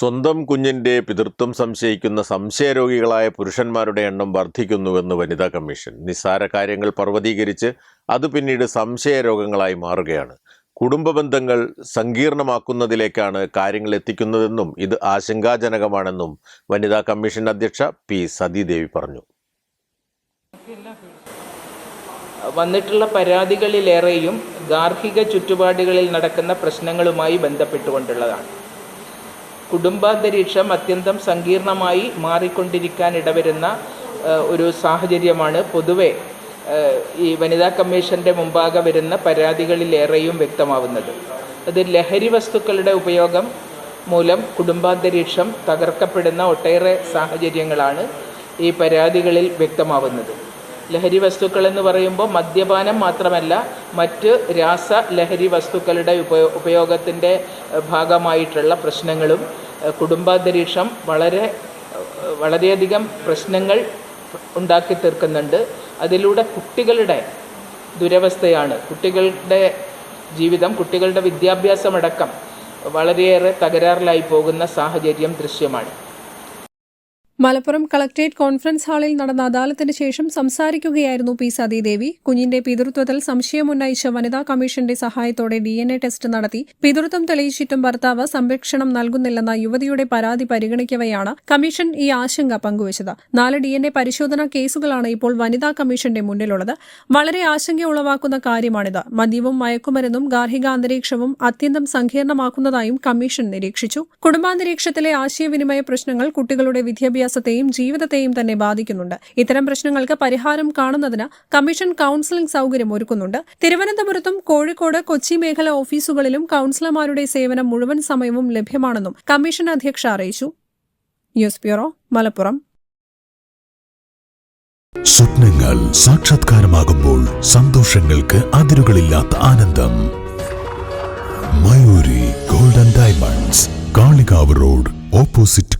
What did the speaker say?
സ്വന്തം കുഞ്ഞിന്റെ പിതൃത്വം സംശയിക്കുന്ന സംശയരോഗികളായ പുരുഷന്മാരുടെ എണ്ണം വർദ്ധിക്കുന്നുവെന്ന് വനിതാ കമ്മീഷൻ. നിസ്സാര കാര്യങ്ങൾ പർവതീകരിച്ച് അത് പിന്നീട് സംശയരോഗങ്ങളായി മാറുകയാണ്. കുടുംബ ബന്ധങ്ങൾ സങ്കീർണമാക്കുന്നതിലേക്കാണ് കാര്യങ്ങൾ എത്തിക്കുന്നതെന്നും ഇത് ആശങ്കാജനകമാണെന്നും വനിതാ കമ്മീഷൻ അധ്യക്ഷ പി സതീദേവി പറഞ്ഞു. വന്നിട്ടുള്ള പരാതികളിലേറെയും ഗാർഹിക ചുറ്റുപാടുകളിൽ നടക്കുന്ന പ്രശ്നങ്ങളുമായി ബന്ധപ്പെട്ടുകൊണ്ടുള്ളതാണ്. കുടുംബാന്തരീക്ഷം അത്യന്തം സങ്കീർണമായി മാറിക്കൊണ്ടിരിക്കാൻ ഇടവരുന്ന ഒരു സാഹചര്യമാണ്. പൊതുവെ ഈ വനിതാ കമ്മീഷന്റെ മുമ്പാകെ വരുന്ന പരാതികളിലേറെയും വ്യക്തമാവുന്നത്. അത് ലഹരി വസ്തുക്കളുടെ ഉപയോഗം മൂലം കുടുംബാന്തരീക്ഷം തകർക്കപ്പെടുന്ന ഒട്ടേറെ സാഹചര്യങ്ങളാണ് ഈ പരാതികളിൽ വ്യക്തമാവുന്നത്. ലഹരി വസ്തുക്കൾ എന്ന് പറയുമ്പോൾ മദ്യപാനം മാത്രമല്ല മറ്റ് രാസ ലഹരി വസ്തുക്കളുടെ ഉപയോ ഉപയോഗത്തിന്റെ ഭാഗമായിട്ടുള്ള പ്രശ്നങ്ങളും കുടുംബാന്തരീക്ഷം വളരെ വളരെയധികം പ്രശ്നങ്ങൾ ഉണ്ടാക്കി തീർക്കുന്നുണ്ട്. അതിലൂടെ കുട്ടികളുടെ ദുരവസ്ഥയാണ്. കുട്ടികളുടെ ജീവിതം കുട്ടികളുടെ വിദ്യാഭ്യാസമടക്കം വളരെയേറെ തകരാറിലായി പോകുന്ന സാഹചര്യം ദൃശ്യമാണ്. മലപ്പുറം കളക്ട്രേറ്റ് കോൺഫറൻസ് ഹാളിൽ നടന്ന അദാലത്തിന് ശേഷം സംസാരിക്കുകയായിരുന്നു പി സതീദേവി. കുഞ്ഞിന്റെ പിതൃത്വത്തിൽ സംശയമുന്നയിച്ച വനിതാ കമ്മീഷന്റെ സഹായത്തോടെ ഡി എൻ എ ടെസ്റ്റ് നടത്തി. പിതൃത്വം തെളിയിച്ചിട്ടും ഭർത്താവ് സംരക്ഷണം നൽകുന്നില്ലെന്ന യുവതിയുടെ പരാതി പരിഗണിക്കവെയാണ് കമ്മീഷൻ ഈ ആശങ്ക പങ്കുവച്ചത്. നാല് ഡി എൻ എ പരിശോധനാ കേസുകളാണ് ഇപ്പോൾ വനിതാ കമ്മീഷന്റെ മുന്നിലുള്ളത്. വളരെ ആശങ്ക ഉളവാക്കുന്ന കാര്യമാണിത്. മദ്യവും മയക്കുമരുന്നും ഗാർഹിക അന്തരീക്ഷവും അത്യന്തം സങ്കീർണമാക്കുന്നതായും കമ്മീഷൻ നിരീക്ഷിച്ചു. കുടുംബാന്തരീക്ഷത്തിലെ ആശയവിനിമയ പ്രശ്നങ്ങൾ കുട്ടികളുടെ വിദ്യാഭ്യാസത്തെയും ജീവിതത്തെയും തന്നെ ബാധിക്കുന്നുണ്ട്. ഇത്തരം പ്രശ്നങ്ങൾക്ക് പരിഹാരം കാണുന്നതിന് കമ്മീഷൻ കൌൺസിലിംഗ് സൌകര്യം ഒരുക്കുന്നുണ്ട്. തിരുവനന്തപുരത്തും കോഴിക്കോട് കൊച്ചി മേഖല ഓഫീസുകളിലും കൌൺസിലർമാരുടെ സേവനം മുഴുവൻ സമയവും ലഭ്യമാണെന്നും കമ്മീഷൻ അധ്യക്ഷ അറിയിച്ചു. News bureau Malappuram. സ്വപ്നങ്ങൾ സാക്ഷാത്കാരമാകുമ്പോൾ സന്തോഷങ്ങൾക്ക് അതിരുകളില്ലാത്ത ആനന്ദം. Mayuri golden diamonds Kalikavu road opposite